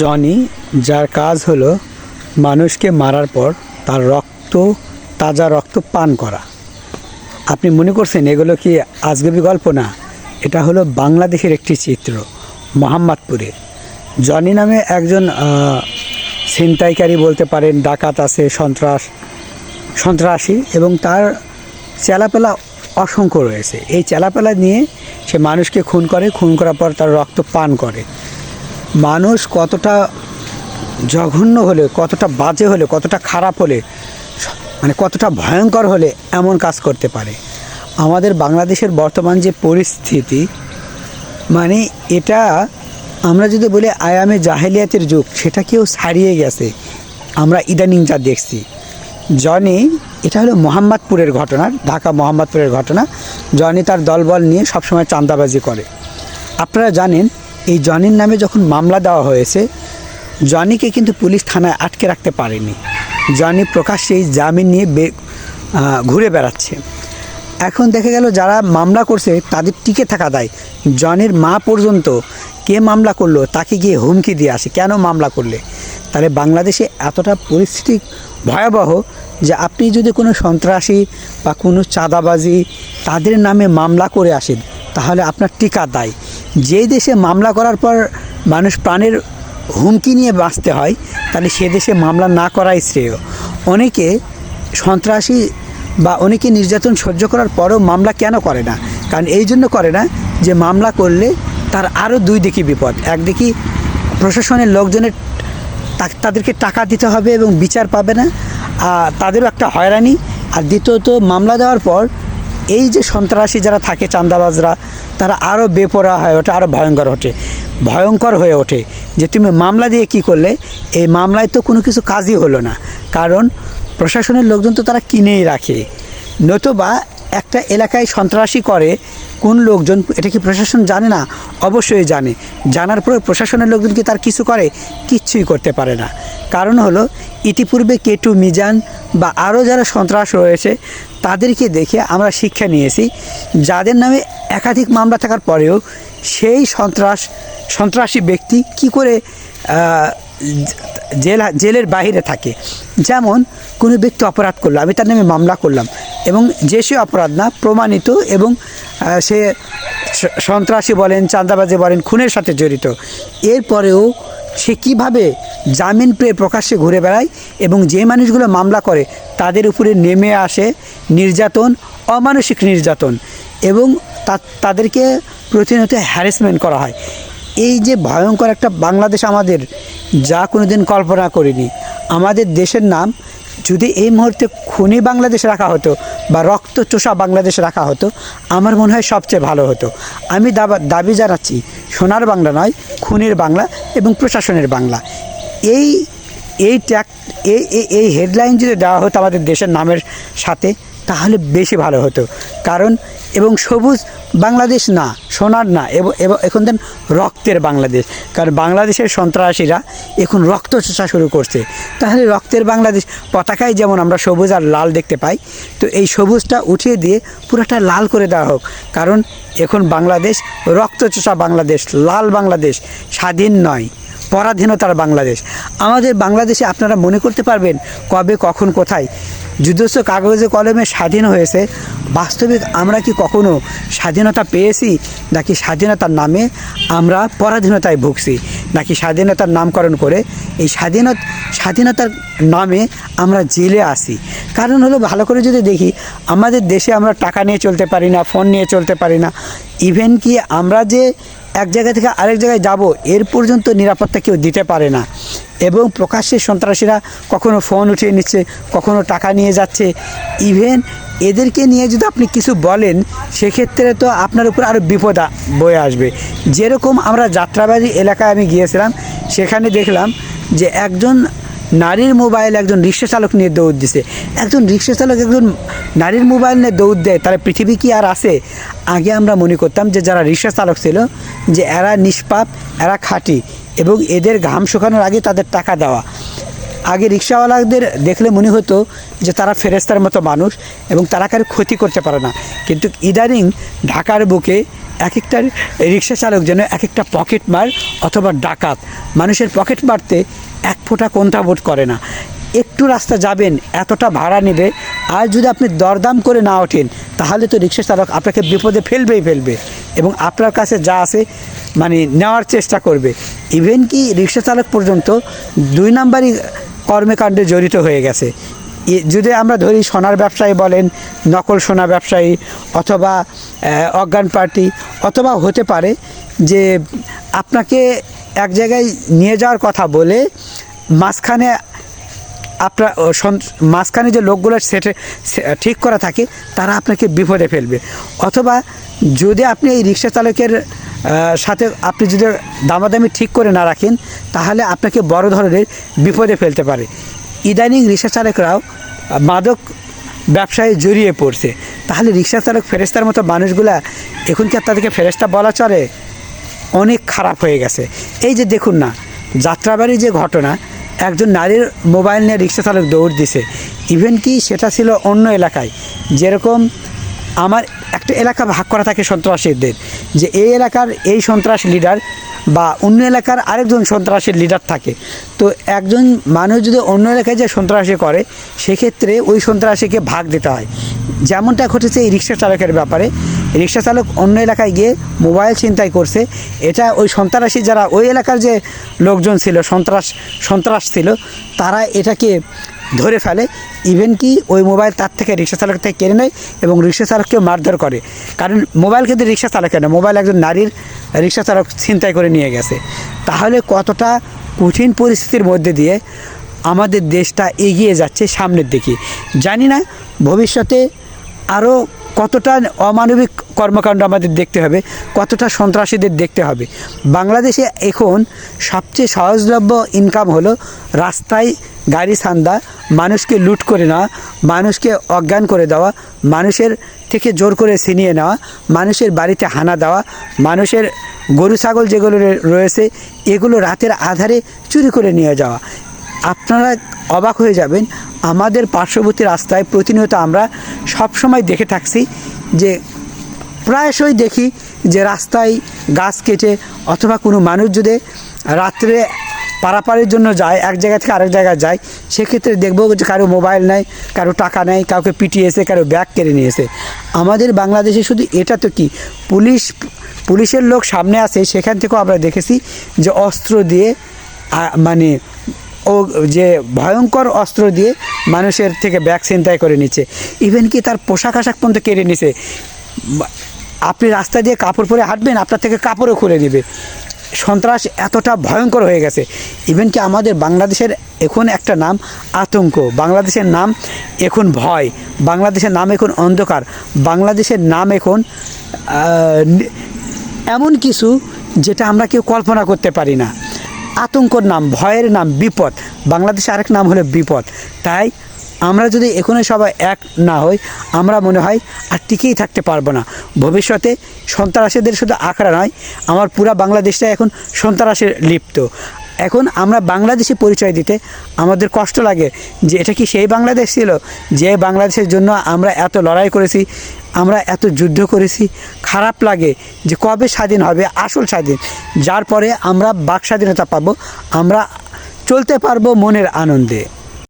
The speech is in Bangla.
জনি, যার কাজ হলো মানুষকে মারার পর তার রক্ত, তাজা রক্ত পান করা। আপনি মনে করছেন এগুলো কি আজগবি গল্প? না, এটা হলো বাংলাদেশের একটি চিত্র, মোহাম্মদপুরে। জনি নামে একজন ছিনতাইকারী বলতে পারেন, ডাকাত আছে, সন্ত্রাস, সন্ত্রাসী এবং তার চেলাপেলা অসংখ্য রয়েছে। এই চেলাপেলা নিয়ে সে মানুষকে খুন করে, খুন করার পর তার রক্ত পান করে। মানুষ কতটা জঘন্য হলে, কতটা বাজে হলে, কতটা খারাপ হলে মানে কতটা ভয়ঙ্কর হলে এমন কাজ করতে পারে। আমাদের বাংলাদেশের বর্তমান যে পরিস্থিতি মানে এটা আমরা যদি বলি আয়ামে জাহেলিয়াতের যুগ, সেটা কেউ ছাড়িয়ে গেছে। আমরা ইদানিং যা দেখছি। জনি, এটা হলো মোহাম্মদপুরের ঘটনা, ঢাকা মোহাম্মদপুরের ঘটনা। জনি তার দলবল নিয়ে সবসময় চাঁদাবাজি করে। আপনারা জানেন এই জনির নামে যখন মামলা দেওয়া হয়েছে, জনিকে কিন্তু পুলিশ থানায় আটকে রাখতে পারেনি। জনি প্রকাশ্যেই জামিন নিয়ে বে ঘুরে বেড়াচ্ছে। এখন দেখা গেল যারা মামলা করছে, তাদের টিকে থাকা দায়। জনের মা পর্যন্ত কে মামলা করল, তাকে গিয়ে হুমকি দিয়ে আসে। কেন মামলা করলে? তাহলে বাংলাদেশে এতটা পরিস্থিতি ভয়াবহ যে আপনি যদি কোনো সন্ত্রাসী বা কোনো চাঁদাবাজি তাদের নামে মামলা করে আসেন, তাহলে আপনার টিকা দায়। যেই দেশে মামলা করার পর মানুষ প্রাণের হুমকি নিয়ে বাঁচতে হয়, তাহলে সে দেশে মামলা না করাই শ্রেয়। অনেকে সন্ত্রাসী বা অনেকে নির্যাতন সহ্য করার পরেও মামলা কেন করে না? কারণ এই জন্য করে না যে মামলা করলে তার আরও দুই দিকে বিপদ। একদিকে প্রশাসনের লোকজনের তাদেরকে টাকা দিতে হবে এবং বিচার পাবে না আর তাদেরও একটা হয়রানি। আর দ্বিতীয়ত মামলা দেওয়ার পর এই যে সন্ত্রাসী যারা থাকে চান্দাবাজরা তারা আরও বেপরা হয়ে ওঠে আরও ভয়ঙ্কর ওঠে। ভয়ঙ্কর হয়ে ওঠে যে তুমি মামলা দিয়ে কি করলে? এই মামলায় তো কোনো কিছু কাজই হলো না। কারণ প্রশাসনের লোকজন তো তারা কিনেই রাখে। নতুবা একটা এলাকায় সন্ত্রাসী করে কোন লোকজন, এটা কি প্রশাসন জানে না? অবশ্যই জানে। জানার পরে প্রশাসনের লোকজন কি তার কিছু করে? কিচ্ছুই করতে পারে না। কারণ হলো, ইতিপূর্বে কেটু মিজান বা আরও যারা সন্ত্রাস রয়েছে, তাদেরকে দেখে আমরা শিক্ষা নিয়েছি, যাদের নামে একাধিক মামলা থাকার পরেও সেই সন্ত্রাস, সন্ত্রাসী ব্যক্তি কি করে জেল, জেলের বাইরে থাকে। যেমন, কোনো ব্যক্তি অপরাধ করল, আমি তার নামে মামলা করলাম। এবং যে সে অপরাধ না, প্রমাণিত এবং সে সন্ত্রাসী বলেন, চাঁদাবাজি বলেন, খুনের সাথে জড়িত। এরপরেও সে কীভাবে জামিন পেয়ে প্রকাশ্যে ঘুরে বেড়ায় এবং যে মানুষগুলো মামলা করে, তাদের উপরে নেমে আসে নির্যাতন, অমানসিক নির্যাতন এবং তাদেরকে প্রতিনিয়ত হ্যারাসমেন্ট করা হয়। এই যে ভয়ঙ্কর একটা বাংলাদেশ আমাদের, যা কোনো দিন কল্পনা করিনি। আমাদের দেশের নাম যদি এই মুহূর্তে খুনি বাংলাদেশ রাখা হতো বা রক্ত চোষা বাংলাদেশে রাখা হতো, আমার মনে হয় সবচেয়ে ভালো হতো। আমি দাবা জানাচ্ছি, সোনার বাংলা নয়, খুনের বাংলা এবং প্রশাসনের বাংলা। এই এই ট্যাগ এই- এই হেডলাইন যদি দেওয়া হতো আমাদের দেশের নামের সাথে, তাহলে বেশি ভালো হতো। কারণ এবং সবুজ বাংলাদেশ না, সোনার না, এবং এখন দেন রক্তের বাংলাদেশ। কারণ বাংলাদেশের সন্ত্রাসীরা এখন রক্ত চোষা শুরু করছে। তাহলে রক্তের বাংলাদেশ পতাকায় যেমন আমরা সবুজ আর লাল দেখতে পাই, তো এই সবুজটা উঠিয়ে দিয়ে পুরোটা লাল করে দেওয়া হোক। কারণ এখন বাংলাদেশ রক্ত চোষা বাংলাদেশ, লাল বাংলাদেশ, স্বাধীন নয়, পরাধীনতার বাংলাদেশ। আমাদের বাংলাদেশে আপনারা মনে করতে পারবেন কবে, কখন, কোথায়। যুদ্ধস্ব কাগজে কলমে স্বাধীন হয়েছে। বাস্তবিক আমরা কি কখনো স্বাধীনতা পেয়েছি, নাকি স্বাধীনতার নামে আমরা পরাধীনতায় ভুগছি, নাকি স্বাধীনতার নামকরণ করে এই স্বাধীনত স্বাধীনতার নামে আমরা জেলে আসি কারণ হলো ভালো করে যদি দেখি, আমাদের দেশে আমরা টাকা নিয়ে চলতে পারি না, ফোন নিয়ে চলতে পারি না। ইভেন কি আমরা যে এক জায়গা থেকে আরেক জায়গায় যাব, এর পর্যন্ত নিরাপত্তা কেউ দিতে পারে না। এবং প্রকাশ্যে সন্ত্রাসীরা কখনো ফোন উঠিয়ে নিচ্ছে, কখনো টাকা নিয়ে যাচ্ছে। ইভেন এদেরকে নিয়ে যদি আপনি কিছু বলেন, সেক্ষেত্রে তো আপনার উপর আরও বিপদ বয়ে আসবে। যেরকম আমরা যাত্রাবাড়ি এলাকায় আমি গিয়েছিলাম, সেখানে দেখলাম যে একজন নারীর মোবাইল একজন রিক্সা চালক নিয়ে দৌড় দিছে। একজন রিক্সা চালক একজন নারীর মোবাইল নিয়ে দৌড় দেয়, তাহলে পৃথিবী কি আর আছে? আগে আমরা মনে করতাম যে যারা রিক্সা চালক ছিল যে এরা নিষ্পাপ, এরা খাঁটি এবং এদের ঘাম শুকানোর আগে তাদের টাকা দেওয়া। আগে রিক্সাওয়ালাদের দেখলে মনে হতো যে তারা ফেরেস্তার মতো মানুষ এবং তারা কারও ক্ষতি করতে পারে না। কিন্তু ইদানিং ঢাকার বুকে এক একটা রিক্সা চালক যেন এক একটা পকেট মার অথবা ডাকাত। মানুষের পকেট মারতে এক ফোঁটা কোনটা বোধ করে না। একটু রাস্তা যাবেন, এতটা ভাড়া নেবে। আর যদি আপনি দরদাম করে না ওঠেন, তাহলে তো রিক্সা চালক আপনাকে বিপদে ফেলবেই ফেলবে এবং আপনার কাছে যা আছে মানে নেওয়ার চেষ্টা করবে। ইভেন কি রিক্সা চালক পর্যন্ত দুই নাম্বারই কর্মকাণ্ডে জড়িত হয়ে গেছে। যদি আমরা ধরি সোনার ব্যবসায়ী বলেন, নকল সোনা ব্যবসায়ী অথবা অজ্ঞান পার্টি অথবা হতে পারে যে আপনাকে এক জায়গায় নিয়ে যাওয়ার কথা বলে মাঝখানে আপনার মাঝখানে যে লোকগুলো সেটে ঠিক করা থাকে, তারা আপনাকে বিপদে ফেলবে। অথবা যদি আপনি এই রিক্সা চালকের সাথে আপনি যদি দামাদামি ঠিক করে না রাখেন, তাহলে আপনাকে বড় ধরনের বিপদে ফেলতে পারে। ইদানিং রিক্সা চালকরাও মাদক ব্যবসায় জড়িয়ে পড়ছে। তাহলে রিক্সা চালক ফেরেস্তার মতো মানুষগুলা, এখন কি তাদেরকে ফেরেস্তা বলা চলে? অনেক খারাপ হয়ে গেছে। এই যে দেখুন না, যাত্রাবাড়ির যে ঘটনা একজন নারীর মোবাইল নিয়ে রিক্সা চালক দৌড় দিছে। ইভেন কি সেটা ছিল অন্য এলাকায়। যেরকম আমার একটা এলাকা ভাগ করা থাকে সন্ত্রাসীদের, যে এই এলাকার এই সন্ত্রাস লিডার বা অন্য এলাকার আরেকজন সন্ত্রাসীর লিডার থাকে। তো একজন মানুষ যদি অন্য এলাকায় যে সন্ত্রাসী করে, সেক্ষেত্রে ওই সন্ত্রাসীকে ভাগ দিতে হয়। যেমনটা ঘটেছে এই রিক্সা চালকের ব্যাপারে রিক্সা চালক অন্য এলাকায় গিয়ে মোবাইল ছিনতাই করছে। এটা ওই সন্ত্রাসী যারা, ওই এলাকার যে লোকজন ছিল, সন্ত্রাস সন্ত্রাস ছিল, তারা এটাকে ধরে ফেলে। ইভেন কি ওই মোবাইল তার থেকে রিক্সা চালক থেকে কেড়ে নেয় এবং রিক্সা চালককেও মারধর করে। কারণ মোবাইল কিন্তু রিক্সা চালকের না, মোবাইল একজন নারীর রিক্সা চালক ছিনতাই করে নিয়ে গেছে। তাহলে কতটা কঠিন পরিস্থিতির মধ্যে দিয়ে আমাদের দেশটা এগিয়ে যাচ্ছে সামনের দিকে। জানি না ভবিষ্যতে আরও কতটা অমানবিক কর্মকাণ্ড আমাদের দেখতে হবে, কতটা সন্ত্রাসীদের দেখতে হবে। বাংলাদেশে এখন সবচেয়ে সহজলভ্য ইনকাম হলো রাস্তায় গাড়ি ছান্দা, মানুষকে লুট করে নেওয়া, মানুষকে অজ্ঞান করে দেওয়া, মানুষের থেকে জোর করে ছিনিয়ে নেওয়া, মানুষের বাড়িতে হানা দেওয়া, মানুষের গরু, ছাগল যেগুলো রয়েছে, এগুলো রাতের আধারে চুরি করে নিয়ে যাওয়া। আপনারা অবাক হয়ে যাবেন, আমাদের পার্শ্ববর্তী রাস্তায় প্রতিনিয়ত আমরা সব সময় দেখে থাকছি যে প্রায়শই দেখি যে রাস্তায় গাছ কেটে অথবা কোনো মানুষ যদি রাত্রে পারাপারের জন্য যায়, এক জায়গা থেকে আরেক জায়গায় যায়, সেক্ষেত্রে দেখব যে কারও মোবাইল নেই, কারও টাকা নেই, কাউকে পিটিয়েছে, কারও ব্যাগ কেড়ে নিয়েছে। আমাদের বাংলাদেশে শুধু এটা তো কি? পুলিশ, পুলিশের লোক সামনে আছে, সেখান থেকেও আমরা দেখেছি যে অস্ত্র দিয়ে মানে ও, যে ভয়ঙ্কর অস্ত্র দিয়ে মানুষের থেকে ব্যাগ ছিনতাই করে নিচ্ছে। ইভেন কি তার পোশাক আশাক পর্যন্ত কেড়ে নিছে? আপনি রাস্তা দিয়ে কাপড় পরে হাঁটবেন, আপনার থেকে কাপড়ও খুলে নেবে। সন্ত্রাস এতটা ভয়ঙ্কর হয়ে গেছে। ইভেন কি আমাদের বাংলাদেশের এখন একটা নাম আতঙ্ক, বাংলাদেশের নাম এখন ভয়, বাংলাদেশের নাম এখন অন্ধকার, বাংলাদেশের নাম এখন এমন কিছু যেটা আমরা কেউ কল্পনা করতে পারি না। আতঙ্কর নাম, ভয়ের নাম বিপদ। বাংলাদেশে আরেক নাম হলো বিপদ। তাই আমরা যদি এখানে সবাই এক না হই, আমরা মনে হয় আর টিকেই থাকতে পারব না। ভবিষ্যতে সন্ত্রাসীদের শুধু আঁকড়া নয়, আমার পুরা বাংলাদেশটা এখন সন্ত্রাসে লিপ্ত। এখন আমরা বাংলাদেশে পরিচয় দিতে আমাদের কষ্ট লাগে যে এটা কি সেই বাংলাদেশ ছিল? যে বাংলাদেশের জন্য আমরা এত লড়াই করেছি, আমরা এত যুদ্ধ করেছি, খারাপ লাগে যে কবে স্বাধীন হবে, আসল স্বাধীন। যার পরে আমরা বাক স্বাধীনতা পাবো, আমরা চলতে পারব মনের আনন্দে।